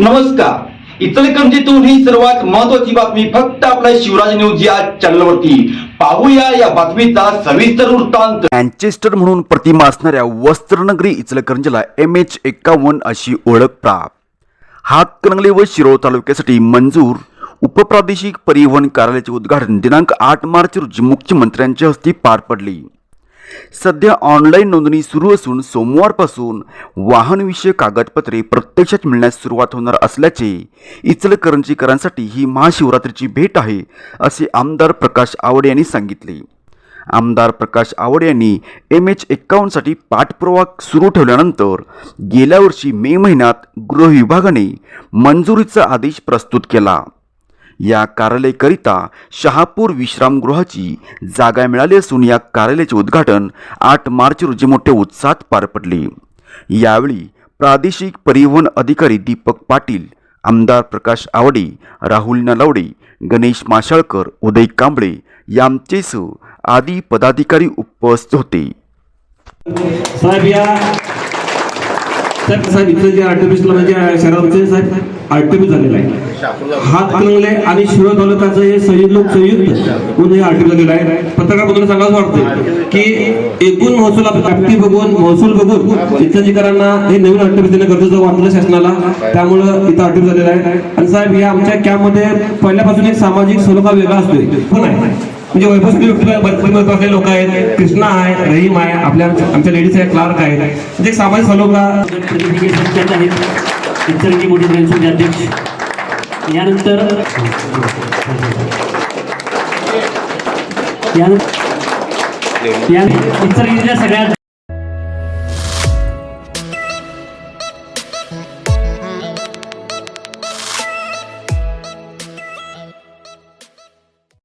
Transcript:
नमस्कार. इचलकरंजीतून ही सर्वात महत्वाची बातमी फक्त आपल्या शिवराज न्यूज या चॅनलवरती. पाहूया या बातमीचा सविस्तर वृत्तांत. मँचेस्टर म्हणून प्रतिमा असणाऱ्या वस्त्रनगरी इचलकरंजीला एम एच एक्कावन्न अशी ओळख प्राप्त. हातकणंगले व शिरोळ तालुक्यासाठी मंजूर उपप्रादेशिक परिवहन कार्यालयाचे उद्घाटन दिनांक आठ मार्च रोजी मुख्यमंत्र्यांच्या हस्ते पार पडले. सध्या ऑनलाईन नोंदणी सुरू असून सोमवारपासून वाहनविषयक कागदपत्रे प्रत्यक्षात मिळण्यास सुरुवात होणार असल्याचे इचलकरंजीकरांसाठी ही महाशिवरात्रीची भेट आहे असे आमदार प्रकाश आवडे यांनी सांगितले. आमदार प्रकाश आवड यांनी एम एच एक्कावन्नसाठी पाठपुरावा सुरू ठेवल्यानंतर गेल्या वर्षी मे महिन्यात गृह विभागाने मंजुरीचा आदेश प्रस्तुत केला. या कार्यालयकरिता शहापूर विश्रामगृहाची जागा मिळाली असून या कार्यालयाचे उद्घाटन आठ मार्च रोजी मोठ्या उत्साहात पार पडले. यावेळी प्रादेशिक परिवहन अधिकारी दीपक पाटील आमदार प्रकाश आवडे राहुल नलावडे गणेश माशाळकर उदय कांबळे यांचेसह आदी पदाधिकारी उपस्थित होते. साहेब साहेब इथं जे आर्टिफिशियल म्हणजे शहरामध्ये साहेब आर्टिफिस झालेलं आहे. हात हातकणंगले आणि शिरोळ तालुक्याचं हे संयुक्त संयुक्त म्हणून हे आर्टिफिस झालेलं आहे? पत्रकारबद्दल सांगायचं वाटतं की एकूण महसूल आपली बघून महसूल बघून इथंजीकरांना हे नवीन आर्टिफिस देणं गरजेचं वाटलं शासनाला. त्यामुळं इथं आर्टिफिस झालेलं आहे. आणि साहेब या आमच्या कॅम्पमध्ये पहिल्यापासून एक सामाजिक सलोखा वेगळा असतोय. हो पण आहे म्हणजे वैभवशाली व्यक्तीला भरपूर महत्त्वाचे लोक आहेत कृष्णा आहे रहीम आहे आपल्या आमच्या लेडीज आहे क्लार्क आहेत म्हणजे सामाजिक सलोखा प्रतिनिधी मोठी ट्रेनचे अध्यक्ष यानंतर यानंतर या सगळ्या